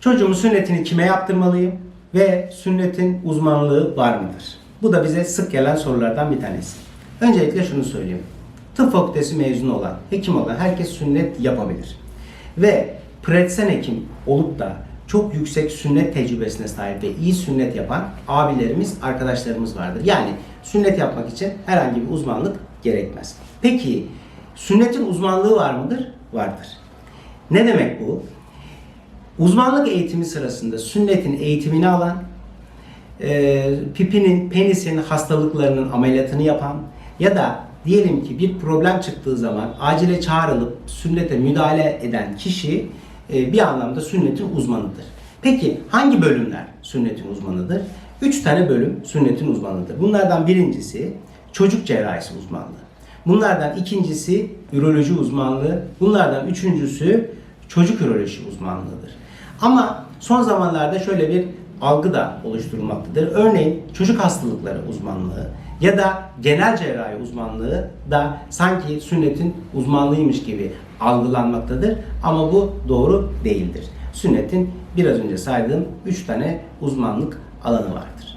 Çocuğumun sünnetini kime yaptırmalıyım ve sünnetin uzmanlığı var mıdır? Bu da bize sık gelen sorulardan bir tanesi. Öncelikle şunu söyleyeyim. Tıp fakültesi mezunu olan, hekim olan herkes sünnet yapabilir. Ve pratisyen hekim olup da çok yüksek sünnet tecrübesine sahip ve iyi sünnet yapan abilerimiz, arkadaşlarımız vardır. Yani sünnet yapmak için herhangi bir uzmanlık gerekmez. Peki sünnetin uzmanlığı var mıdır? Vardır. Ne demek bu? Uzmanlık eğitimi sırasında sünnetin eğitimini alan, e, pipinin, penisin hastalıklarının ameliyatını yapan ya da diyelim ki bir problem çıktığı zaman acile çağrılıp sünnete müdahale eden kişi e, bir anlamda sünnetin uzmanıdır. Peki hangi bölümler sünnetin uzmanıdır? Üç tane bölüm sünnetin uzmanıdır. Bunlardan birincisi çocuk cerrahisi uzmanlığı. Bunlardan ikincisi üroloji uzmanlığı. Bunlardan üçüncüsü çocuk üroloji uzmanlığıdır. Ama son zamanlarda şöyle bir algı da oluşturulmaktadır. Örneğin çocuk hastalıkları uzmanlığı ya da genel cerrahi uzmanlığı da sanki sünnetin uzmanlığıymış gibi algılanmaktadır. Ama bu doğru değildir. Sünnetin biraz önce saydığım 3 tane uzmanlık alanı vardır.